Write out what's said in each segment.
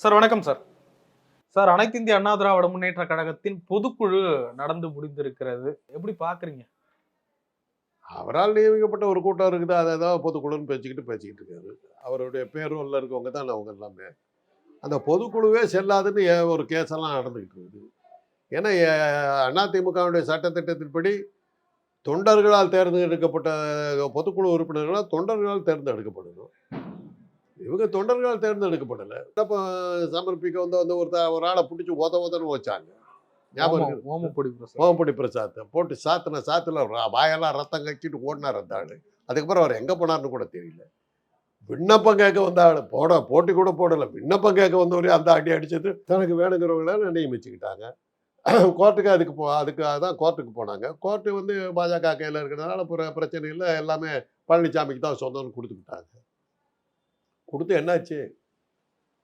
Sir வணக்கம் sir. Sir அனைத்து இந்திய அண்ணா திராவிட முன்னேற்ற கழகத்தின் பொதுக்குழு நடந்து முடிந்திருக்கிறது. எப்படி பாக்குறீங்க? அவரால் நியமிக்கப்பட்ட ஒரு கூட்டம் இருக்குது. அதை ஏதாவது பொதுக்குழுன்னு பேசிக்கிட்டு பேசிக்கிட்டு இருக்காரு. அவருடைய பேரோல்ல இருக்கவங்க தான் அவங்க எல்லாமே. அந்த பொதுக்குழுவே செல்லாதுன்னு ஏ- ஒரு கேஸெல்லாம் நடந்துக்கிட்டு இருக்குது. ஏன்னா அதிமுகவுடைய சட்டத்திட்டத்தின்படி தொண்டர்களால் தேர்ந்தெடுக்கப்பட்ட பொதுக்குழு உறுப்பினர்களால் தொண்டர்களால் தேர்ந்தெடுக்கப்படணும் இவங்க தொண்டர்களால் தேர்ந்தெடுக்கப்படலை. அப்போ சமர்ப்பிக்க வந்து வந்து ஒரு ஒரு ஆளை பிடிச்சி உத உதன்னு வச்சாங்க. ஞாபகம் ஓமப்பொடி பிரசாத். ஓமப்படி பிரசாத்தை போட்டு சாத்தின சாத்துல வாயெல்லாம் ரத்தம் கக்கிட்டு ஓடினார் அந்த ஆளு. அதுக்கப்புறம் அவர் எங்க போனார்னு கூட தெரியல. விண்ணப்பம் கேட்க வந்த ஆளு. போட போட்டி கூட போடல. விண்ணப்பம் கேட்க வந்தவரே அந்த அடி அடிச்சது. தனக்கு வேணுங்கிறவங்கள நியமிச்சுக்கிட்டாங்க. கோர்ட்டுக்கு அதுக்கு போ அதுக்கு தான் கோர்ட்டுக்கு போனாங்க. கோர்ட்டு வந்து பாஜக கையில் இருக்கிறதுனால பிற பிரச்சனை இல்லை. எல்லாமே பழனிசாமிக்கு தான் சொந்தம்னு கொடுத்துக்கிட்டாங்க. கொடுத்து என்னாச்சு?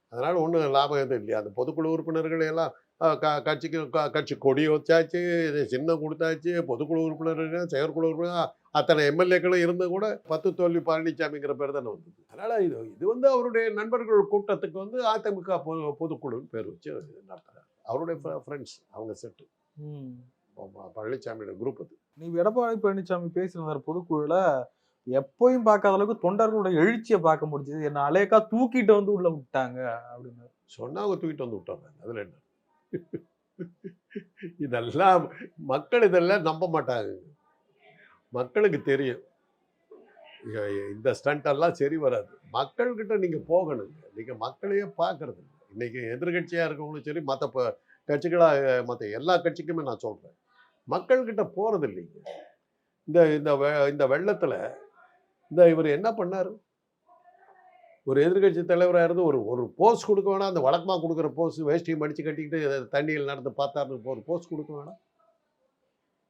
அதனால ஒன்றும் லாபம் எதுவும் இல்லையா? அந்த பொதுக்குழு உறுப்பினர்கள் எல்லாம் க- கட்சிக்கு க- கட்சி கொடி வச்சாச்சு சின்னம் கொடுத்தாச்சு பொதுக்குழு உறுப்பினர்கள் செயற்குழு உறுப்பினர் அத்தனை எம்எல்ஏக்களும் இருந்து கூட பத்து தோல்வி பழனிசாமிங்கிற பேர் தானே வந்தது. அதனால இது இது வந்து அவருடைய நண்பர்கள் கூட்டத்துக்கு வந்து அதிமுக பொ- பொதுக்குழுன்னு பேர் வச்சு நடத்துறாரு. அவருடைய ஃப்ரெண்ட்ஸ் அவங்க செட்டு. பழனிசாமியோட குரூப் அது. நீ எடப்பாடி பழனிசாமி பேசினார் பொதுக்குழுல எப்பயும் பார்க்காத அளவுக்கு தொண்டர்களோட எழுச்சியை பார்க்க முடிஞ்சது. என்ன அலேக்கா தூக்கிட்டு வந்து உள்ள விட்டாங்க அப்படின்னு சொன்னா அவங்க தூக்கிட்டு வந்து விட்டாங்க அதுல என்ன? இதெல்லாம் மக்கள் இதெல்லாம் நம்ப மாட்டாங்க. மக்களுக்கு தெரியும். இந்த ஸ்டண்ட் எல்லாம் சரி வராது. மக்கள்கிட்ட நீங்க போகணுங்க நீங்க மக்களையே பார்க்கறது இன்னைக்கு எதிர்கட்சியா இருக்கவங்களும் சரி மற்ற கட்சிகளாக மற்ற எல்லா கட்சிக்குமே நான் சொல்றேன். மக்கள்கிட்ட போறது இல்லைங்க. இந்த இந்த வெ- இந்த இந்த இவர் என்ன பண்ணாரு? ஒரு எதிர்கட்சி தலைவராக இருந்து ஒரு ஒரு போஸ்ட் கொடுக்க வேணாம். அந்த வழக்கமாக கொடுக்குற போஸ்ட் வேஷ்டியை மடித்து கட்டிக்கிட்டு தண்ணியில் நடந்து பார்த்தாருன்னு ஒரு போஸ்ட் கொடுக்க வேணாம்.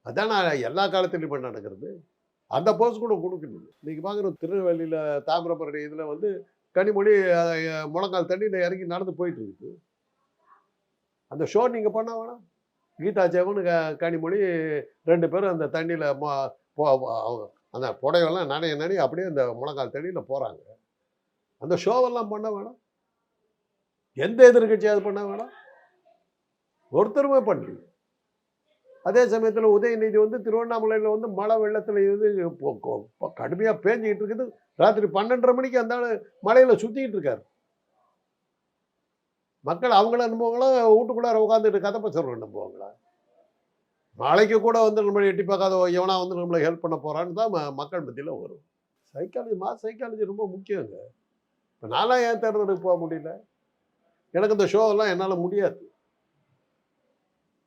அதான் நான் எல்லா காலத்துலையும் பண்ண நடக்கிறது. அந்த போஸ்ட் கூட கொடுக்கணும். இன்னைக்கு பார்க்குற திருநெல்வேலியில் தாமிரபரணி இதில் வந்து கனிமொழி முழங்கால் தண்ணியில் இறங்கி நடந்து போயிட்டு இருக்குது. அந்த ஷோ நீங்கள் பண்ண வேணாம். கீதா சேவன் க- கனிமொழி ரெண்டு பேரும் அந்த தண்ணியில் அந்த புடையெல்லாம் நனைய நனைய அப்படியே அந்த முழங்கால் தடியில் போகிறாங்க அந்த ஷோவெல்லாம் பண்ண வேணாம். எந்த எதிர்கட்சியாவது பண்ண வேணாம். ஒருத்தருமே பண்ணல. அதே சமயத்தில் உதயநிதி வந்து திருவண்ணாமலையில் வந்து மழை வெள்ளத்தில் இது கடுமையாக பேஞ்சிக்கிட்டு இருக்குது. ராத்திரி பன்னெண்டரை மணிக்கு அந்த ஆள் மலையில் சுற்றிக்கிட்டு இருக்காரு. மக்கள் அவங்கள அனுபவங்களா வீட்டுக்குள்ளார உட்காந்துட்டு கதை பசங்க நம்புவாங்களா? நாளைக்கு கூட வந்து நம்மளை எட்டி பார்க்காத எவனா வந்து நம்மளை ஹெல்ப் பண்ண போகிறான்னு தான் மக்கள் மத்தியில் வரும். சைக்காலஜி மா சைக்காலஜி ரொம்ப முக்கியங்க. இப்போ நான்லாம் ஏன் தேர்தலுக்கு போக முடியல? எனக்கு இந்த ஷோவெல்லாம் என்னால் முடியாது.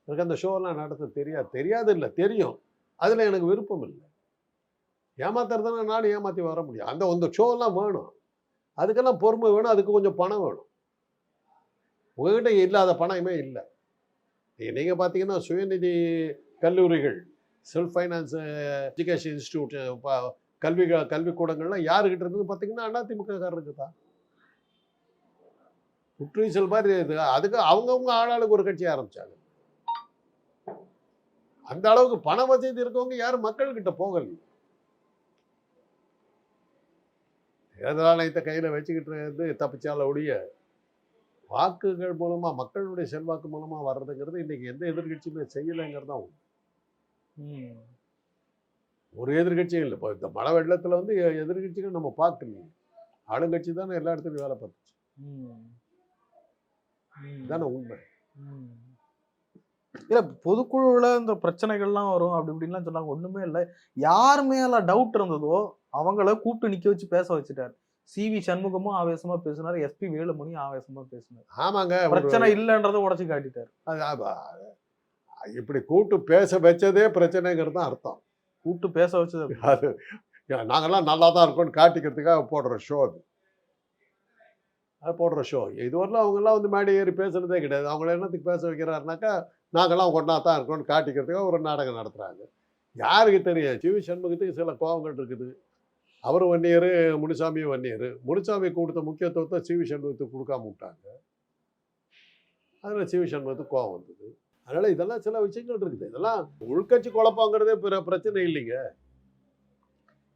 எனக்கு அந்த ஷோவெல்லாம் நடத்த தெரியாது. தெரியாது இல்லை தெரியும். அதில் எனக்கு விருப்பம் இல்லை. ஏமாத்துறதுனா நானும் ஏமாற்றி வர முடியும். அந்த அந்த ஷோவெல்லாம் வேணும். அதுக்கெல்லாம் பொறுமை வேணும். அதுக்கு கொஞ்சம் பணம் வேணும். உங்ககிட்ட இல்லாத பணமே இல்லை. நீங்கள் பார்த்தீங்கன்னா சுயநிதி கல்லூரிகள் செல்ஃப் ஃபைனான்ஸ் எஜுகேஷன் இன்ஸ்டியூட் கல்வி கல்விக்கூடங்கள்லாம் யாருக்கிட்ட இருந்தது பார்த்தீங்கன்னா அதிமுக காரருக்கு தான். குற்றீசல் மாதிரி இது அதுக்கு அவங்கவுங்க ஆளாளுக்கு ஒரு கட்சி ஆரம்பித்தாங்க அந்த அளவுக்கு பண வசதி இருக்கவங்க யாரும் மக்கள்கிட்ட போகல. தேர்தல் ஆணையத்தை கையில் வச்சுக்கிட்டு இருந்து தப்பிச்சால ஒழிய வாக்குகள் மூலமா மக்களுடைய செல்வாக்கு மூலமா வர்றதுங்கிறது இன்னைக்கு எந்த எதிர்கட்சியுமே செய்யலைங்கிறது தான் உண்மை. ம். ஒரு எதிர்கட்சியும் இல்லை. இப்போ இந்த மழை வெள்ளத்தில் வந்து எ- எதிர்க்கட்சிகள் நம்ம பார்க்கலையே ஆளுங்கட்சி தானே எல்லா இடத்துலையும் வேலை பார்த்துச்சு. இதுதானே உண்மை. இல்ல பொதுக்குழுல இந்த பிரச்சனைகள்லாம் வரும். அப்படி இப்படின்லாம் சொன்னாங்க. ஒண்ணுமே இல்ல. யார் மேல டவுட் இருந்ததோ அவங்கள கூப்பிட்டு நிக்க வச்சு பேச வச்சுட்டாரு. சி வி சண்முகமும் ஆவேசமா பேசினாரு. எஸ்பி வேலுமணியும் ஆவேசமா பேசினாரு. ஆமாங்க பிரச்சனை இல்லைன்றதை உடச்சு காட்டிட்டாரு. இப்படி கூட்டு பேச வச்சதே பிரச்சனைங்கிறது தான் அர்த்தம். கூப்பிட்டு பேச வச்சது அது நாங்கெல்லாம் நல்லா தான் இருக்கோம்னு காட்டிக்கிறதுக்காக போடுற ஷோ அது. அது போடுற ஷோ இதுவரையிலும் அவங்கெல்லாம் வந்து மேடை ஏறி பேசுனதே கிடையாது. அவங்கள என்னத்துக்கு பேச வைக்கிறாருனாக்கா நாங்கெல்லாம் ஒன்றா தான் இருக்கோம்னு காட்டிக்கிறதுக்காக ஒரு நாடகம் நடத்துகிறாங்க யாருக்கு தெரியும்? சிவி சண்முகத்துக்கு சில கோபங்கள் இருக்குது. அவர் வன்னியர் முனுசாமியும் வன்னியர். முனுசாமி கொடுத்த முக்கியத்துவத்தை சிவி சண்முகத்துக்கு கொடுக்காம விட்டாங்க. அதில் சிவி சண்முகத்துக்கு கோபம் வந்தது. அதனால் இதெல்லாம் சில விஷயங்கள் இருக்குது. இதெல்லாம் உள்கட்சி குழப்பங்கிறதே பிற பிரச்சனை இல்லைங்க.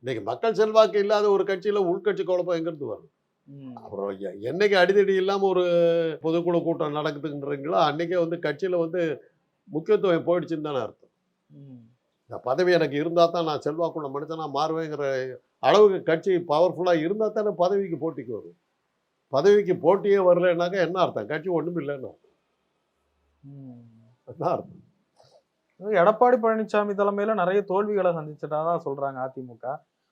இன்னைக்கு மக்கள் செல்வாக்கு இல்லாத ஒரு கட்சியில் உள்கட்சி குழப்பம் எங்கிறது வரும். அப்புறம் என்னைக்கு அடிதடி இல்லாமல் ஒரு பொதுக்குழு கூட்டம் நடக்குதுன்றீங்களோ அன்னைக்கே வந்து கட்சியில் வந்து முக்கியத்துவம் போயிடுச்சுன்னு தானே அர்த்தம். இந்த பதவி எனக்கு இருந்தால் தான் நான் செல்வாக்குள்ள மனுஷனா மாறுவேங்கிற அளவுக்கு கட்சி பவர்ஃபுல்லாக இருந்தால் தானே பதவிக்கு போட்டிக்கு வரும். பதவிக்கு போட்டியே வரலைன்னாக்கா என்ன அர்த்தம்? கட்சி ஒன்றும் இல்லைன்னு. அதான் அர்த்தம்? எடப்பாடி பழனிசாமி தலைமையில நிறைய தோல்விகளை சந்திச்சிட்டாதான் சொல்றாங்க அதிமுக.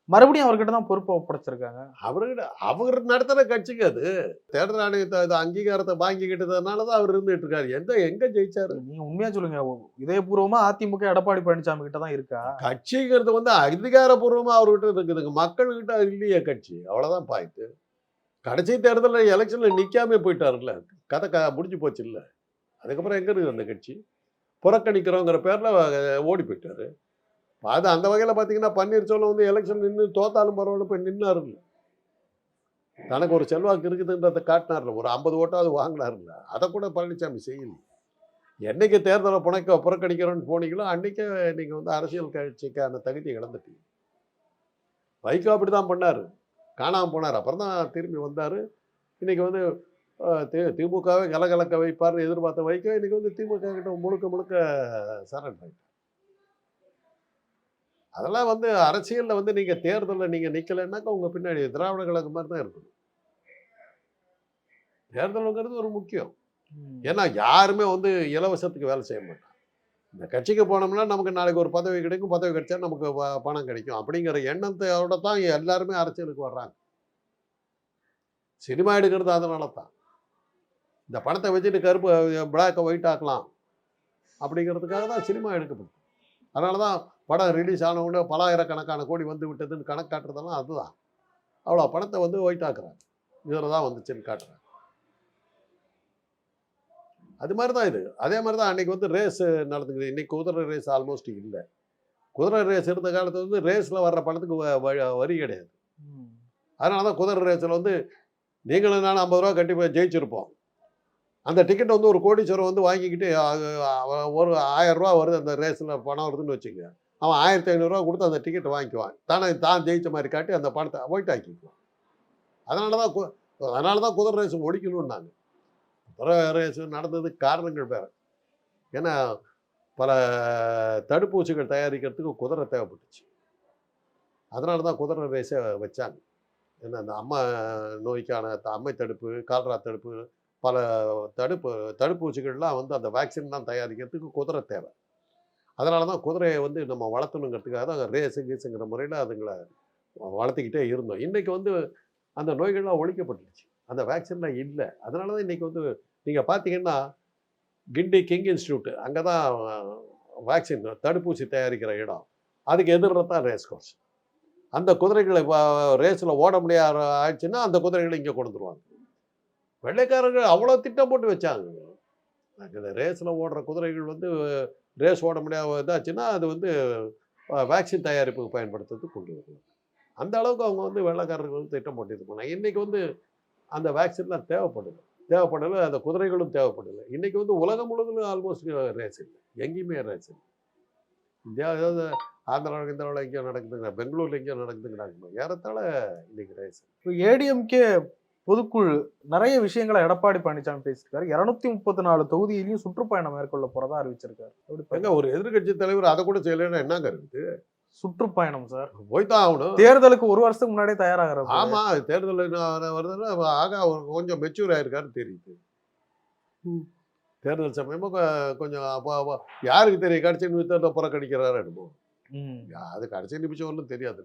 மறுபடியும் அவர்கிட்ட தான் பொறுப்பை ஒப்படைச்சிருக்காங்க. அவர்கிட்ட அவர் நடத்துகிற கட்சிக்கு அது. தேர்தல் ஆணையத்தை அங்கீகாரத்தை வாங்கிக்கிட்டதுனால தான் அவர் இருந்துட்டு இருக்காரு. எந்த எங்க ஜெயிச்சாரு? நீங்க உண்மையா சொல்லுங்க. இதயபூர்வமா அதிமுக எடப்பாடி பழனிசாமி கிட்ட தான் இருக்கா? கட்சிங்கிறது வந்து அதிகாரப்பூர்வமா அவர்கிட்ட இருக்குதுங்க மக்கள்கிட்ட இல்லையே கட்சி. அவ்வளவுதான் பாயிண்ட் கடைசி தேர்தலில் எலெக்ஷன்ல நிக்காம போயிட்டாருல்ல. கதை க முடிஞ்சு போச்சு இல்ல. அதுக்கப்புறம் எங்க இருக்குது அந்த கட்சி? புறக்கணிக்கிறோங்கிற பேர்ல ஓடி போயிட்டாரு. அது அந்த வகையில் பார்த்தீங்கன்னா பன்னீர்செல்வம் வந்து எலெக்ஷன் நின்று தோத்தாலும் பரவாயில்ல போய் நின்னாருல்ல தனக்கு ஒரு செல்வாக்கு இருக்குதுன்றதை காட்டினார்ல ஒரு ஐம்பது ஓட்டாவது வாங்கினாருல்ல அதை கூட பழனிசாமி செய்யல. என்னைக்கு தேர்தலை புனைக்க புறக்கணிக்கிறோன்னு போனீங்களோ அன்றைக்கே நீங்கள் வந்து அரசியல் கட்சிக்கான தகுதி இழந்துட்டீங்க. வைகோ அப்படி தான் பண்ணார். காணாமல் போனார். அப்புறம் தான் திரும்பி வந்தார். இன்றைக்கி வந்து அஹ், தி திமுகவை கலகலக்க வைப்பார்னு எதிர்பார்த்த வைகோ இன்றைக்கி வந்து திமுக கிட்ட முழுக்க முழுக்க சரண்டர் ஆயிட்டார். அதெல்லாம் வந்து அரசியலில் வந்து நீங்கள் தேர்தலில் நீங்கள் நிற்கலைன்னாக்கா உங்கள் பின்னாடி திராவிட கழகம் மாதிரி தான் இருக்கணும். தேர்தலுங்கிறது ஒரு முக்கியம். ஏன்னா யாருமே வந்து இலவசத்துக்கு வேலை செய்ய மாட்டாங்க. இந்த கட்சிக்கு போனோம்னா நமக்கு நாளைக்கு ஒரு பதவி கிடைக்கும். பதவி கிடைச்சா நமக்கு பணம் கிடைக்கும். அப்படிங்கிற எண்ணத்தோட தான் எல்லாருமே அரசியலுக்கு வர்றாங்க. சினிமா எடுக்கிறது அதனால தான். இந்த பணத்தை வச்சுட்டு கருப்பு பிளாக்கை ஒயிட் ஆக்கலாம். அப்படிங்கிறதுக்காக தான் சினிமா எடுக்கப்படுது. அதனால தான் படம் ரிலீஸ் ஆன உடனே பலாயிரக்கணக்கான கோடி வந்து விட்டதுன்னு கணக்கு காட்டுறதெல்லாம் அதுதான். அவ்வளோ பணத்தை வந்து ஒயிட் ஆக்குறாங்க இதில் தான் வந்துச்சுன்னு காட்டுறாங்க அது மாதிரி தான் இது. அதே மாதிரி தான் அன்னைக்கு வந்து ரேஸ் நடந்துக்குது. இன்னைக்கு குதிரை ரேஸ் ஆல்மோஸ்ட் இல்லை. குதிரை ரேஸ் இருந்த காலத்துல வந்து ரேஸில் வர்ற பணத்துக்கு வரி கிடையாது. அதனால தான் குதிரை ரேஸில் வந்து நீங்களும் நானும் ஐம்பது ரூபா கட்டி போய் ஜெயிச்சிருப்போம். அந்த டிக்கெட் வந்து ஒரு கோடீஸ்வரர் வந்து வாங்கிக்கிட்டு ஒரு ஆயிரம் ரூபா வருது அந்த ரேஸில் பணம் வருதுன்னு வச்சுங்க அவன் ஆயிரத்தி ஐநூறுரூவா கொடுத்து அந்த டிக்கெட் வாங்கிக்குவான். தானே தான் ஜெயித்த மாதிரி காட்டி அந்த பணத்தை அவாய்ட் ஆக்கிக்குவான். அதனால தான் கு- அதனால தான் குதிரை ரேஸ் ஒழிக்கணும்னாங்க குதிரை ரேஸ் நடந்ததுக்கு காரணங்கள் வேறு. ஏன்னா பல தடுப்பூசிகள் தயாரிக்கிறதுக்கு குதிரை தேவைப்பட்டுச்சு. அதனால தான் குதிரை ரேஸை வச்சாங்க. ஏன்னா அந்த அம்மா நோய்க்கான த- அம்மை தடுப்பு கால்ரா தடுப்பு பல தடுப்பு தடுப்பூசிகள்லாம் வந்து அந்த வேக்சின் தான் தயாரிக்கிறதுக்கு குதிரை தேவை. அதனால தான் குதிரையை வந்து நம்ம வளர்த்தணுங்கிறதுக்காக தான் ரேஸு கீஸுங்கிற முறையில் அதுங்களை வளர்த்துக்கிட்டே இருந்தோம். இன்றைக்கி வந்து அந்த நோய்கள்லாம் ஒழிக்கப்பட்டுருச்சு அந்த வேக்சின்லாம் இல்லை. அதனால தான் இன்றைக்கி வந்து நீங்கள் பார்த்தீங்கன்னா கிண்டி கிங் இன்ஸ்டியூட் அங்கே தான் வேக்சின் தடுப்பூசி தயாரிக்கிற இடம். அதுக்கு எதிரில் தான் ரேஸ் கோர்ஸ் அந்த குதிரைகளை ரேஸில் ஓட முடியாத ஆயிடுச்சுன்னா அந்த குதிரைகளை இங்கே கொண்டு வந்துருவாங்க. வெள்ளைக்காரர்கள் அவ்வளோ திட்டம் போட்டு வச்சாங்க. இந்த ரேஸில் ஓடுற குதிரைகள் வந்து ரேஸ் ஓட முடியாத இதாச்சுன்னா அது வந்து வேக்சின் தயாரிப்புக்கு பயன்படுத்துறதுக்கு கொண்டு வருவாங்க அந்த அளவுக்கு அவங்க வந்து வெள்ளக்காரர்கள் வந்து திட்டம் போட்டு இது பண்ணாங்க இன்றைக்கி வந்து அந்த வேக்சின்லாம் தேவைப்படுது தேவைப்படலை அந்த குதிரைகளும் தேவைப்படலை. இன்றைக்கி வந்து உலகம் முழுவதும் ஆல்மோஸ்ட் ரேஸ் இல்லை. எங்கேயுமே ரேஸ் இல்லை. இந்தியா ஏதாவது ஆந்திராவில் இந்தியாவில் எங்கேயோ நடக்குதுங்க பெங்களூரில் எங்கேயோ நடக்குதுங்கிறாங்க. ஏறத்தாழ இன்னைக்கு ரேஸ் இப்போ ஏடிஎம்கே பொதுக்குழு நிறைய விஷயங்களை எடப்பாடி பழனிசாமி பேசியிருக்காரு. இருநூத்தி முப்பத்தி நாலு தொகுதியிலையும் சுற்றுப்பயணம் மேற்கொள்ள போறதா அறிவிச்சிருக்காரு. பாருங்க? ஒரு எதிர்க்கட்சி தலைவர் அதை கூட செய்யலைன்னா என்னங்க இருக்குது சுற்றுப்பயணம் சார். போய்தான் ஆகணும். தேர்தலுக்கு ஒரு வருஷத்துக்கு முன்னாடியே தயாராகிறது ஆமா தேர்தல் வருதுன்னா ஆக அவர் கொஞ்சம் மெச்சூர் ஆயிருக்காருன்னு தெரியுது. தேர்தல் சமயமா கொஞ்சம் அப்போ அப்போ யாருக்கு தெரியும்? கடைசி நிமிஷத்தை புறக்கணிக்கிறாரு என்னமோ. ம். அது கடைசி நிமிஷம் ஒன்றும் தெரியாது.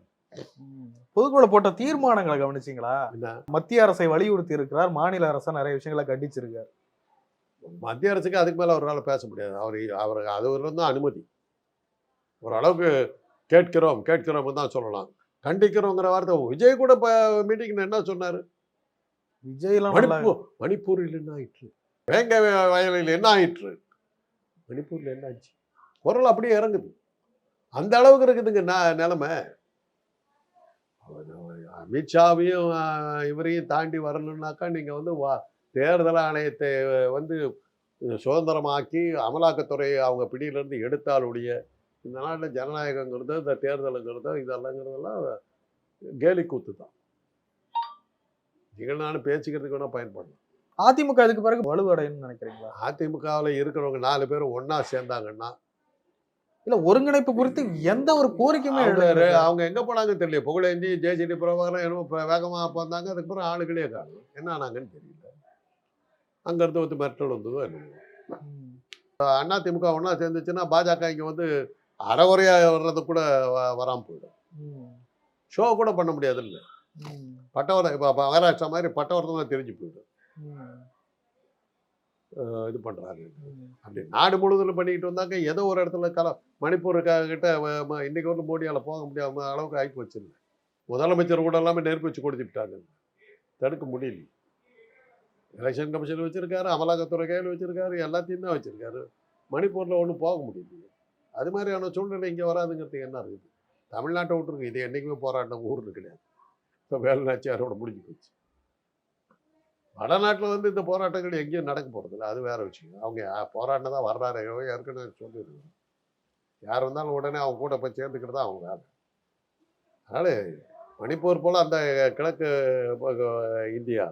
பொதுக்குழு போட்ட தீர்மானங்களை கவனிச்சீங்களா? மத்திய அரசை வலியுறுத்தி இருக்கிறார் மாநில அரசை நிறைய விஷயங்களை கண்டிச்சிருக்காரு. மத்திய அரசுக்கு அதுக்கு மேலே அவரால் பேச முடியாது. அவர் அவர் அது ஒரு தான் அனுமதி. ஓரளவுக்கு கேட்கிறோம் கேட்கிறோம் தான் சொல்லலாம். கண்டிக்கிறோங்கிற வார்த்தை விஜய் கூட இப்போ மீட்டிங்கில் என்ன சொன்னார்? விஜய்லாம் மணிப்பூர் மணிப்பூரில் என்ன ஆயிற்று? வேங்க வயலில் என்ன ஆயிற்று? மணிப்பூரில் என்ன ஆச்சு குரல் அப்படியே இறங்குது. அந்த அளவுக்கு இருக்குதுங்க ந- நிலைமை. அமித்ஷாவையும் இவரையும் தாண்டி வரணும்னாக்கா நீங்கள் வந்து வா தேர்தல் ஆணையத்தை வந்து சுதந்திரமாக்கி அமலாக்கத்துறையை அவங்க பிடியிலேருந்து எடுத்தாலுடைய இந்த நாட்டில் ஜனநாயகங்கிறது இந்த தேர்தலுங்கிறது இதெல்லாங்கிறதெல்லாம் கேலி கூத்து தான் நீங்கள் நானும் பேசிக்கிறதுக்கு வேணால் பயன்படலாம். அதிமுக அதுக்கு பிறகு வலுவடைன்னு நினைக்கிறீங்களா? அதிமுகவில் இருக்கிறவங்க நாலு பேர் ஒன்றா சேர்ந்தாங்கன்னா இல்ல ஒருங்கிணைப்பு குறித்து எந்த ஒரு கோரிக்கையுமே அவங்க எங்கே போனாங்க தெரியல புகழேந்தி ஜேசிடி பிரபாகரன் என்னமோ இப்போ வேகமாக வந்தாங்க. அதுக்கப்புறம் ஆளுகளே காணும் என்ன ஆனாங்கன்னு தெரியல. அங்கேருந்து வந்து மிரட்டல் வந்ததோ என்னமோ. அண்ணா திமுக ஒன்றா சேர்ந்துச்சுன்னா பாஜக இங்கே வந்து அறகுறையாக வர்றது கூட வ- வராம போயிடும். ஷோ கூட பண்ண முடியாது இல்லை. பட்டவரம் இப்போ மகாராஷ்டிரா மாதிரி பட்டவரத்தில் தெரிஞ்சு போயிடும். இது பண்ணுறாங்க ம். அப்படி நாடு முழுவதும் பண்ணிக்கிட்டு வந்தாங்க. ஏதோ ஒரு இடத்துல கல மணிப்பூர் க- கிட்ட வ- ம- இன்னைக்கு வந்து மோடியால் போக முடியாம அளவுக்கு ஆகி வச்சிருந்த முதலமைச்சர் கூட எல்லாமே நெருப்பு வச்சு கொடுத்துட்டாங்க தடுக்க முடியல. எலெக்ஷன் கமிஷன் வச்சிருக்காரு அமலாக்கத்துறை கையில் வச்சிருக்காரு எல்லாத்தையும் தான் வச்சிருக்காரு. மணிப்பூரில் ஒன்றும் போக முடியல. அது மாதிரியான சூழ்நிலை இங்கே வராதுங்கிறதுக்கு என்ன இருக்குது? தமிழ்நாட்டை விட்டுருக்கு இது என்றைக்குமே போராட்டம் ஊர்னு கிடையாது. இப்போ வேலை நாச்சியாரோட முடிஞ்சு போச்சு. வடநாட்டில் வந்து இந்த போராட்டங்கள் எங்கேயும் நடக்க போகிறதில்ல அது வேற விஷயம். அவங்க போராட்டம் தான் வர்றாரு ஏற்கனவே சொல்லியிருக்கோம் யார் வந்தாலும் உடனே அவங்க கூட போய் சேர்ந்துக்கிட்டு தான் அவங்க வேலை. அதனால் மணிப்பூர் போல் அந்த கிழக்கு இந்தியா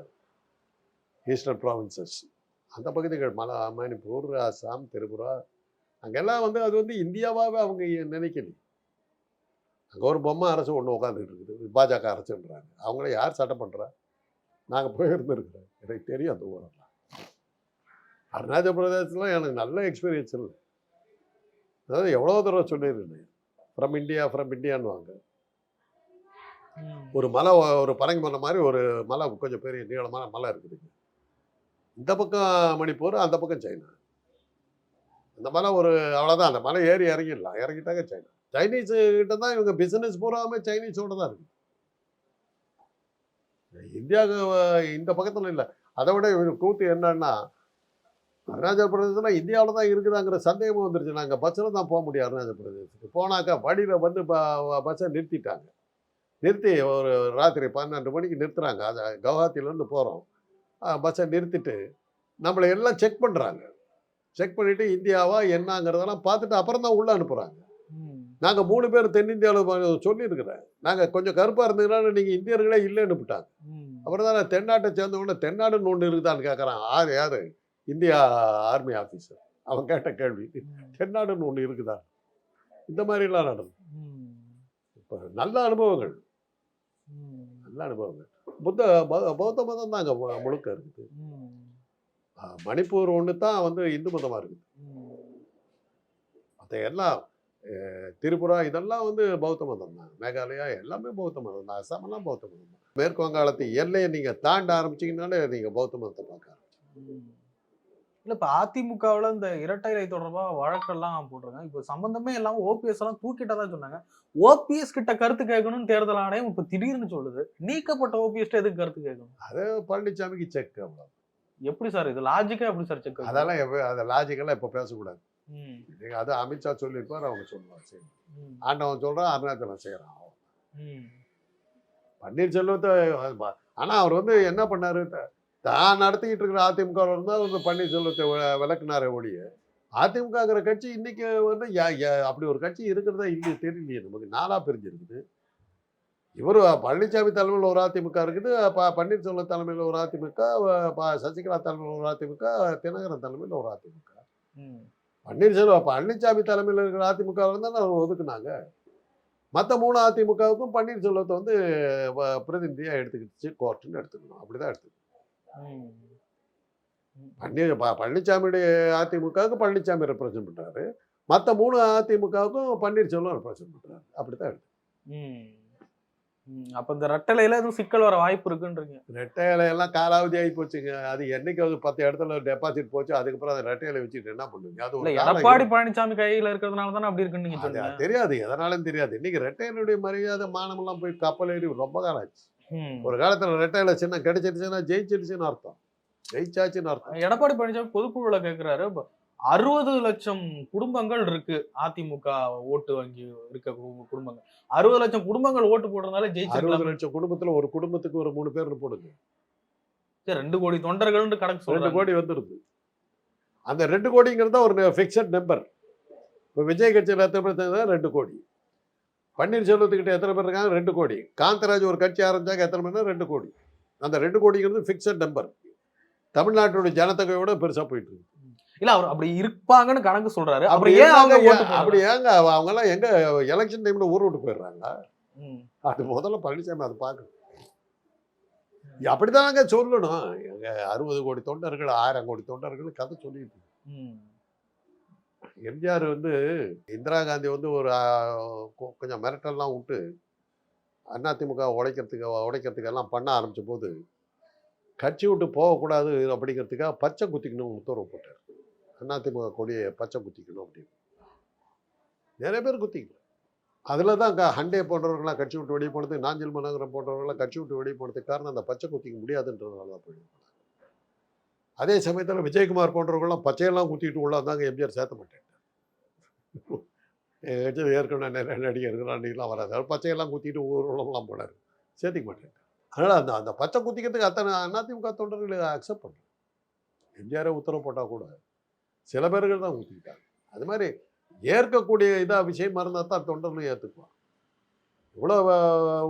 ஈஸ்டர்ன் ப்ராவின்சஸ் அந்த பகுதிகள் மல மணிப்பூர் அசாம் திரிபுரா அங்கெல்லாம் வந்து அது வந்து இந்தியாவாகவே அவங்க நினைக்கல. அங்கே ஒரு பொம்மை அரசு ஒன்று உட்காந்துட்டு இருக்குது. பாஜக அரசுன்றாங்க. அவங்கள யார் சட்டம் பண்ணுறா நாங்கள் போயிருந்துருக்குறோம் எனக்கு தெரியும் அந்த ஊரெல்லாம். அருணாச்சல பிரதேசத்தில் எனக்கு நல்ல எக்ஸ்பீரியன்ஸ் இல்லை. அதாவது எவ்வளோ தடவை சொல்லியிருக்கேன் ஃப்ரம் இந்தியா ஃப்ரம் இந்தியான்னுவாங்க ம். ஒரு மலை ஒரு பரங்கி மலை மாதிரி ஒரு மலை கொஞ்சம் பெரிய நீளமான மலை இருக்குதுங்க இந்த பக்கம் மணிப்பூர் அந்த பக்கம் சைனா. அந்த மலை ஒரு அவ்வளோதான் அந்த மலை ஏறி இறங்கிடலாம். இறங்கிட்டாங்க சைனா. சைனீஸ் கிட்ட தான் இவங்க பிசினஸ் பூராமே சைனீஸோட தான் இருக்கு. இந்தியாவுக்கு இந்த பக்கத்தில் இல்லை. அதை விட கூத்து என்னன்னா அருணாச்சல பிரதேசம்னா இந்தியாவில் தான் இருக்குதாங்கிற சந்தேகமும் வந்துருச்சு. நாங்கள் பஸ்ஸில் தான் போக முடியும் அருணாச்சல பிரதேசத்துக்கு. போனாக்கா வழியில் வந்து ப- பஸ்ஸை நிறுத்திட்டாங்க. நிறுத்தி ஒரு ராத்திரி பன்னெண்டு மணிக்கு நிறுத்துறாங்க. அது கவுஹாத்திலேருந்து போகிறோம் பஸ்ஸை நிறுத்திட்டு நம்மளை எல்லாம் செக் பண்ணுறாங்க செக் பண்ணிவிட்டு இந்தியாவா என்னங்கிறதெல்லாம் பார்த்துட்டு அப்புறம் தான் உள்ளே அனுப்புகிறாங்க நாங்கள் மூணு பேர் தென்னிந்தியாவில் சொல்லியிருக்கிறேன். நாங்கள் கொஞ்சம் கருப்பாக இருந்ததுனால நீங்கள் இந்தியர்களே இல்லைன்னு விட்டாங்க. அப்புறம் தான் தென்னாட்டை சேர்ந்தவொடனே தென்னாடுன்னு ஒன்று இருக்குதான்னு கேட்குறான் யார் யார்? இந்தியா ஆர்மி ஆஃபீஸர் அவன் கேட்ட கேள்வி. தென்னாடுன்னு ஒன்று இருக்குதா? இந்த மாதிரிலாம் நடந்தது. இப்போ நல்ல அனுபவங்கள். நல்ல அனுபவங்கள். புத்த பௌத்த மதம் தான் அங்கே முழுக்க இருக்குது. மணிப்பூர் ஒன்று தான் வந்து இந்து மதமாக இருக்குது. மற்ற எல்லாம் திரிபுரா இதெல்லாம் வந்து பௌத்த மதம் தான். மேகாலயா எல்லாமே பௌத்த மதம் தான். அசாமெல்லாம் பௌத்த மதம் தான். மேற்கு வங்காளத்து எல்லையை நீங்கள் தாண்ட ஆரம்பிச்சீங்கனாலே நீங்கள் பௌத்த மதத்தை பார்க்க ஆரம்பிச்சிங்க. இல்ல இப்ப அதிமுகவுல இந்த இரட்டை இலை தொடர்பா வழக்கெல்லாம் போட்டிருக்காங்க. இப்போ சம்பந்தமே எல்லாம் ஓபிஎஸ் எல்லாம் தூக்கிட்டதா சொன்னாங்க. ஓபிஎஸ் கிட்ட கருத்து கேட்கணும்னு தேர்தல் ஆணையம் இப்ப திடீர்னு சொல்லுது. நீக்கப்பட்ட ஓபிஎஸ் எதுக்கு கருத்து கேட்கணும்? அது பழனிசாமிக்கு செக் அவ்வளோ எப்படி சார்? இது லாஜிக்கா எப்படி சார் செக் அதெல்லாம் எப்ப அதை லாஜிக்கெல்லாம் இப்போ பேசக்கூடாது. நீங்கள் அது அமித்ஷா சொல்லியிருப்பார் அவங்க சொல்லுவாங்க. சரி. ஆண்டவன் சொல்கிறான் அருணாச்சலம் செய்கிறான் பன்னீர்செல்வத்தை ஆனால் அவர் வந்து என்ன பண்ணாரு? தான் நடத்திக்கிட்டு இருக்கிற அதிமுக இருந்தால் வந்து பன்னீர்செல்வத்தை விளக்குனாரே ஒழிய அதிமுகங்கிற கட்சி இன்னைக்கு வந்து அப்படி ஒரு கட்சி இருக்கிறதா இல்லையே தெரியலையே நமக்கு நாலாக பிரிஞ்சிருக்குது. இவர் பழனிசாமி தலைமையில் ஒரு அதிமுக இருக்குது ப பன்னீர்செல்வம் தலைமையில் ஒரு அதிமுக சசிகலா தலைமையில் ஒரு அதிமுக தினகரன் தலைமையில் ஒரு அதிமுக. பன்னீர்செல்வம் பழனிசாமி தலைமையில் இருக்கிற அதிமுக இருந்தால் அவர் ஒதுக்குனாங்க. மற்ற மூணு அதிமுகவுக்கும் பன்னீர்செல்வத்தை வந்து வ- பிரதிநிதியா எடுத்துக்கிடுச்சு கோர்ட்டுன்னு எடுத்துக்கணும். அப்படிதான் எடுத்துக்கணும். பன்னீர் ப- பழனிசாமியுடைய அதிமுகவுக்கு பழனிசாமி ரெப்ரசன்ட் பண்றாரு. மற்ற மூணு அதிமுகவுக்கும் பன்னீர்செல்வம் ரெப்ரசன்ட் பண்றாரு. அப்படிதான் எடுத்து அப்ப இந்த ரெட்டலையில எதுவும் சிக்கல் வர வாய்ப்பு இருக்குன்றீங்க. ரெட்டை இலையெல்லாம் காலாவதி ஆகி போச்சுங்க. அது என்னைக்கு அது பத்து இடத்துல டெபாசிட் போச்சு அதுக்கப்புறம் அதை ரெட்டை இலை வச்சுட்டு என்ன பண்ணுவீங்க? அது ஒரு எடப்பாடி பழனிசாமி கையில இருக்கிறதுனால தானே அப்படி இருக்குன்னு நீங்க சொல்லுங்க தெரியாது எதனாலும் தெரியாது. இன்னைக்கு ரெட்டையனுடைய மரியாதை மானமெல்லாம் போய் கப்பல் ஏறி ரொம்ப காலம் ஆச்சு. ஒரு காலத்துல ரெட்டையில சின்ன கிடைச்சிருச்சுன்னா ஜெயிச்சிருச்சுன்னு அர்த்தம். ஜெயிச்சாச்சுன்னு அர்த்தம். எடப்பாடி பழனிசாமி பொதுக்குழுல கேக்குறாரு இப்ப அறுபது லட்சம் குடும்பங்கள் இருக்கு. அதிமுக ஓட்டு வங்கி இருக்க குடும்பங்கள். அறுபது லட்சம் குடும்பங்கள் ஓட்டு போடுறதுனால அறுபது ஜெயிச்சிருக்கலாம் லட்சம் குடும்பத்துல ஒரு குடும்பத்துக்கு ஒரு மூணு பேர் போடுங்க. சரி, ரெண்டு கோடி தொண்டர்கள் கணக்கு ரெண்டு கோடி வந்துருது. அந்த ரெண்டு கோடிங்கிறது தான் ஒரு ஃபிக்ஸட் நம்பர் இப்போ விஜய் கட்சியில் எத்தனை பேர் சேர்ந்தா ரெண்டு கோடி. பன்னீர்செல்வத்துக்கிட்ட எத்தனை பேர் இருக்காங்க? ரெண்டு கோடி. காந்தராஜ் ஒரு கட்சி ஆரம்பிச்சாங்க எத்தனை பேர்னா ரெண்டு கோடி. அந்த ரெண்டு கோடிங்கிறது ஃபிக்ஸட் நம்பர் தமிழ்நாட்டோட ஜனத்தொகையோட பெருசா போயிட்டு இருக்கு. இல்ல அவர் அப்படி இருப்பாங்கன்னு கணக்கு சொல்றாரு. அப்படி ஏன் அவங்க அப்படி ஏங்க அவங்க எல்லாம் எங்க எலெக்ஷன் டைம்ல ஊர் விட்டு போயிடுறாங்க. அது முதல்ல பழனிசாமி அதை பார்க்கணும். அப்படிதாங்க சொல்லணும். எங்க அறுபது கோடி தொண்டர்கள் ஆயிரம் கோடி தொண்டர்கள் கதை சொல்லிட்டு. எம்ஜிஆர் வந்து இந்திரா காந்தி வந்து ஒரு கொஞ்சம் மிரட்டல்லாம் விட்டு அதிமுக உடைக்கிறதுக்கு உடைக்கிறதுக்கு எல்லாம் பண்ண ஆரம்பிச்ச போது கட்சி விட்டு போகக்கூடாது அப்படிங்கிறதுக்காக பச்சை குத்திக்கணும் உத்தரவு போட்டார். அதிமுக கொடியை பச்சை குத்திக்கணும் அப்படின்னு. நிறைய பேர் குத்திக்கணும் அதில் தான் க- ஹண்டே போன்றவர்களாம் கட்சி விட்டு வெளியே போனது நாஞ்சில் மனோகரம் போன்றவர்களாம் கட்சி விட்டு வெளியே போனதுக்கு காரணம் அந்த பச்சை குத்திக்க முடியாதுன்றதுனால தான் போய் அதே சமயத்தில் விஜயகுமார் போன்றவர்கள்லாம் பச்சையெல்லாம் குத்திக்கிட்டு உள்ள வந்தாங்க எம்ஜிஆர் சேர்த்த மாட்டேன் கட்சியில் ஏற்கனவே நிறைய நடிகர்கள் அன்றைக்கெலாம் வராது. பச்சையெல்லாம் குத்திட்டு ஊர்வலம்லாம் போனார். சேர்த்திக்க மாட்டேன் அதனால் அந்த அந்த பச்சை குத்திக்கிறதுக்கு அத்தனை அதிமுக தொண்டர்கள் அக்செப்ட் பண்ணுறேன் எம்ஜிஆரே உத்தரவு போட்டால் கூட சில பேர்கள் தான் ஊற்றிக்கிட்டாங்க அது மாதிரி ஏற்கக்கூடிய இதாக விஷயமா இருந்தால் தான் தொண்டர்களும் ஏற்றுக்குவான் இவ்வளோ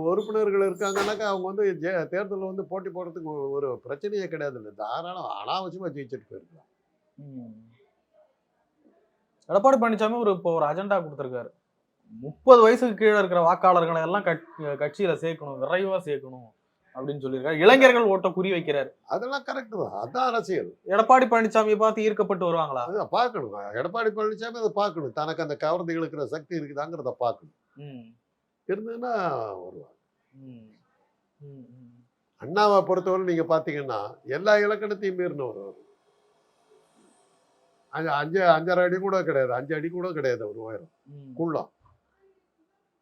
உறுப்பினர்கள் இருக்காங்கன்னாக்கா அவங்க வந்து ஜே தேர்தலில் வந்து போட்டி போடுறதுக்கு ஒரு- பிரச்சனையே கிடையாது இல்லை. தாராளம் அனாவசியமாக ஜெயிச்சுட்டு போயிருக்கலாம் எடப்பாடி பழனிசாமி ஒரு இப்போ ஒரு அஜெண்டா கொடுத்துருக்காரு. முப்பது வயசுக்கு கீழே இருக்கிற வாக்காளர்களை எல்லாம் கட்- கட்சியில் சேர்க்கணும் விரைவாக சேர்க்கணும். அப்படின்னு சொல்லியிருக்காரு. இளைஞர்கள் ஓட்ட குறி வைக்கிறாரு. அதெல்லாம் கரெக்டு தான். அதான் அரசியல். எடப்பாடி பழனிசாமியை பார்த்து ஈர்க்கப்பட்டு வருவாங்களா? அதை பார்க்கணும். எடப்பாடி பழனிசாமி அதை பார்க்கணும். தனக்கு அந்த கவர்ந்து இழுக்கிற சக்தி இருக்குதாங்கிறத பார்க்கணும். இருந்ததுன்னா வருவாங்க. அண்ணாவை பொறுத்தவரை நீங்கள் பார்த்தீங்கன்னா எல்லா இலக்கணத்தையும் மீறினவர் அவர். அஞ்சு அஞ்சு அஞ்சரை அடி கூட கிடையாது. அஞ்சு அடி கூட கிடையாது ஒரு உயரம். குள்ளம்.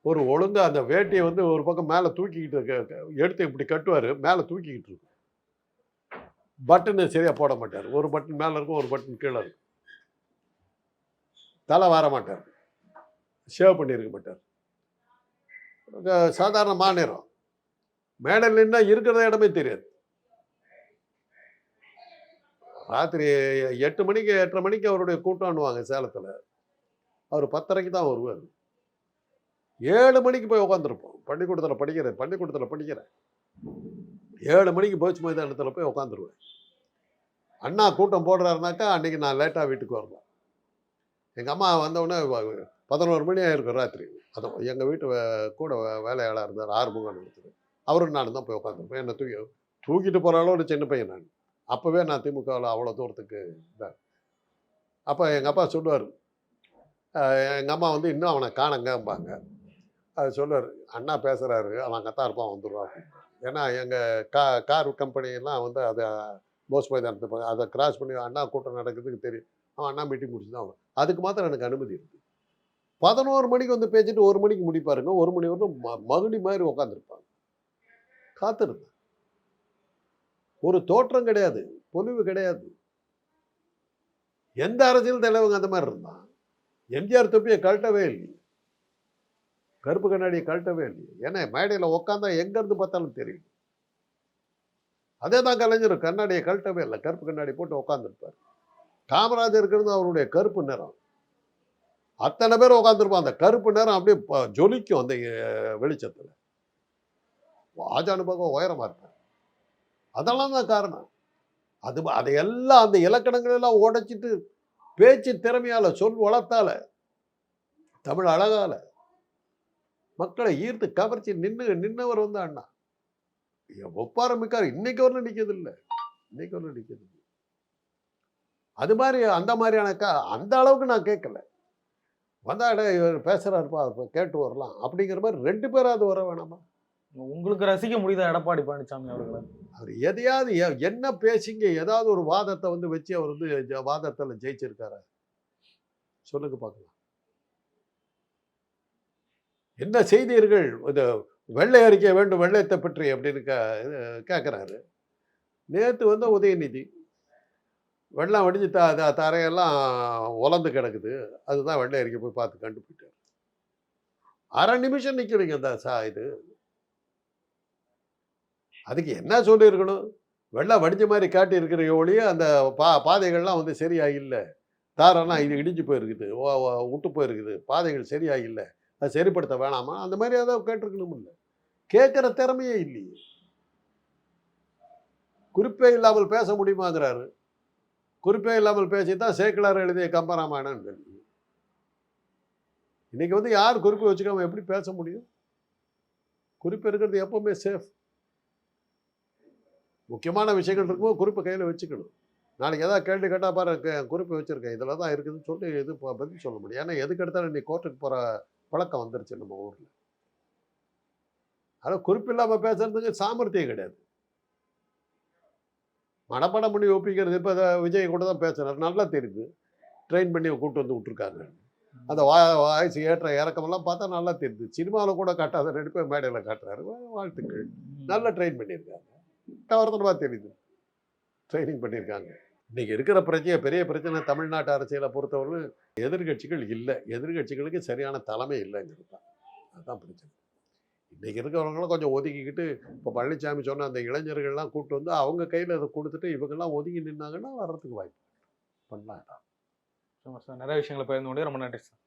ஒரு ஒழுங்கு அந்த வேட்டியை வந்து ஒரு பக்கம் மேலே தூக்கிக்கிட்டு எடுத்து இப்படி கட்டுவார் மேலே தூக்கிக்கிட்டு இருக்கும். பட்டனு சரியாக போட மாட்டார். ஒரு பட்டன் மேலே இருக்கும் ஒரு பட்டன் கீழே இருக்கும். தலை வார மாட்டார். ஷேவ் பண்ணியிருக்க மாட்டார். சாதாரண மாநிலம். மேடல் நின்னா இருக்கிற இடமே தெரியாது. ராத்திரி எட்டு மணிக்கு எட்டரை மணிக்கு அவருடைய கூட்டம்னுவாங்க சேலத்தில். அவர் பத்தரைக்கு தான் வருவார். ஏழு மணிக்கு போய் உட்காந்துருப்போம் பள்ளிக்கூடத்தில் படிக்கிறேன் பள்ளிக்கூடத்தில் படிக்கிறேன். ஏழு மணிக்கு போச்சு மைதானத்தில் போய் உட்காந்துருவேன் அண்ணா கூட்டம் போடுறாருனாக்கா அன்றைக்கி நான் லேட்டாக வீட்டுக்கு வரலாம் எங்கள் அம்மா வந்தவுடனே பதினோரு மணி ஆகிருக்கும் ராத்திரி. அது எங்கள் வீட்டு கூட வேலையாளாக இருந்தார் ஆறுமுகம் ஒருத்தர். அவரும் நானும் தான் போய் உட்காந்துருப்பேன் என்னை தூக்கி தூக்கிட்டு போகிற அளவு சின்ன பையன் நான். அப்போவே நான் திமுகவில் அவ்வளோ தூரத்துக்கு இதாக அப்போ எங்கள் அப்பா சொல்லுவார் எங்கள் அம்மா வந்து இன்னும் அவனை காணங்கம்பாங்க. அது சொல்லுவார் அண்ணா பேசுகிறாரு அவன் அங்கே தான் இருப்பான் வந்துடுவான் ஏன்னா எங்கள் கா கார் கம்பெனியெல்லாம் வந்து அதை போஸ் மைதானத்து பக்கம் அதை கிராஸ் பண்ணி அண்ணா கூட்டம் நடக்கிறதுக்கு தெரியும். அவன் அண்ணா மீட்டிங் முடிச்சு தான் அவன் அதுக்கு மாத்திரம் எனக்கு அனுமதி இருக்குது பதினோரு மணிக்கு வந்து பேசிட்டு ஒரு மணிக்கு முடிப்பாருங்க. ஒரு மணி வரைக்கும் ம மகுடி மாதிரி உட்காந்துருப்பாங்க காத்திருந்தேன் ஒரு தோற்றம் கிடையாது பொலிவு கிடையாது. எந்த அரசியல் தலைவங்க அந்த மாதிரி இருந்தான் எம்ஜிஆர் தொப்பியை கழட்டவே இல்லை கருப்பு கண்ணாடியை கழட்டவே இல்லை ஏன்னா மேடையில் உட்காந்தா எங்கேருந்து பார்த்தாலும் தெரியும். அதே தான் கலைஞர் கண்ணாடியை கழட்டவே இல்லை. கருப்பு கண்ணாடி போட்டு உட்காந்துருப்பார் காமராஜர் இருக்கிறது அவருடைய கருப்பு நிறம். அத்தனை பேர் உட்காந்துருப்பான் அந்த கருப்பு நேரம் அப்படியே ஜொலிக்கும் அந்த வெளிச்சத்தில் வெளிச்சத்துல. உயரமாக உயரமா இருப்பார். அதெல்லாம் தான் காரணம். அது அதையெல்லாம் அந்த இலக்கணங்களெல்லாம் உடைச்சிட்டு பேச்சு திறமையால சொல் வளர்த்தால தமிழ் அழகால மக்களை ஈர்த்து கவர்ச்சி நின்று நின்னவர் வந்து அண்ணா. ஒப்பாரம் மிக்கார். இன்னைக்கு வரல நிற்கிறது இல்லை இன்னைக்கு வரல நிற்கிறது அது மாதிரி அந்த மாதிரியான க அந்த அளவுக்கு நான் கேட்கல வந்தா அட இவர் பேசுறாருப்பா இப்ப கேட்டு வரலாம். அப்படிங்கிற மாதிரி ரெண்டு பேராவது வர வேணாமா? உங்களுக்கு ரசிக்க முடியுதா எடப்பாடி பழனிசாமி அவர்களை? அவர் எதையாவது என்ன பேசிங்க ஏதாவது ஒரு வாதத்தை வந்து வச்சு அவர் வந்து வாதத்துல ஜெயிச்சிருக்காரா? சொல்லுங்க பார்க்கலாம். என்ன செய்தீர்கள்? இந்த வெள்ளை அறிக்கை வேண்டும் வெள்ளையத்தை பற்றி அப்படின்னு கே கேட்குறாரு நேற்று வந்து உதயநிதி. வெள்ளம் வடிஞ்சு த தரையெல்லாம் உலர்ந்து கிடக்குது. அதுதான் வெள்ளை அறிக்கை போய் பார்த்து கண்டுபிடிட்டார் அரை நிமிஷம் நிற்கிறீங்க அந்த சா இது. அதுக்கு என்ன சொல்லியிருக்கணும்? வெள்ளம் வடிஞ்ச மாதிரி காட்டி இருக்கிற ஒழிய அந்த பா பாதைகள்லாம் வந்து சரியாக இல்லை. தாரெல்லாம் இது இடிஞ்சு போயிருக்குது. ஓ- விட்டு போயிருக்குது. பாதைகள் சரியாக இல்லை. அதை சரிப்படுத்த வேணாமா? அந்த மாதிரி ஏதாவது கேட்டிருக்கணும் இல்லை கேட்குற திறமையே இல்லையே. குறிப்பே இல்லாமல் பேச முடியுமாங்கிறாரு. குறிப்பே இல்லாமல் பேசி தான் சேக்கிலார் எழுதிய கம்பராமாயணம் இன்னைக்கு வந்து யார் குறிப்பு வச்சுக்காம எப்படி பேச முடியும்? குறிப்பு இருக்கிறது எப்பவுமே சேஃப் முக்கியமான விஷயங்கள் இருக்கும்போது குறிப்பை கையில் வச்சுக்கணும். நாளைக்கு ஏதாவது கேள்வி கேட்டால் பாரு க- குறிப்பு வச்சுருக்கேன். இதில் தான் இருக்குதுன்னு சொல்லி இது ப- பதில் சொல்ல முடியும். ஏன்னா எதுக்கு எடுத்தாலும் நீ கோர்ட்டுக்கு போகிற பழக்கம் வந்துருச்சு நம்ம ஊரில். ஆனால் குறிப்பு இல்லாமல் பேசுறதுக்கு சாமர்த்தியம் கிடையாது. மனப்பாடம் பண்ணி ஒப்பிக்கிறது இப்போ விஜய் கூட தான் பேசுறாரு. நல்லா தெரியுது. ட்ரெயின் பண்ணி கூட்டு வந்து விட்டுருக்காங்க. அந்த வா வாய்ஸ் ஏற்ற இறக்கமெல்லாம் பார்த்தா நல்லா தெரியுது. சினிமாவில் கூட காட்டாத ரெண்டு பேர் மேடையில் காட்டுறாரு. வாழ்த்துக்கள். நல்லா ட்ரெயின் பண்ணியிருக்காங்க. தவறுதலமாக தெரியுது. ட்ரைனிங் பண்ணியிருக்காங்க. இன்னைக்கு இருக்கிற பிரச்சனை பெரிய பிரச்சனை தமிழ்நாட்டு அரசியலை பொறுத்தவரை எதிர்கட்சிகள் இல்லை. எதிர்கட்சிகளுக்கு சரியான தலைமை இல்லைங்கிறது தான். அதுதான் பிரச்சனை. இன்றைக்கி இருக்கிறவங்களும் கொஞ்சம் ஒதுக்கிக்கிட்டு இப்போ பழனிசாமி சொன்ன அந்த இளைஞர்கள்லாம் கூப்பிட்டு வந்து அவங்க கையில் அதை கொடுத்துட்டு இவங்கெல்லாம் ஒதுங்கி நின்னாங்கன்னா வர்றதுக்கு வாய்ப்பு பண்ணலாம் சார். நிறைய விஷயங்களை பகிர்ந்து கொண்டு ரொம்ப நன்றி சார்.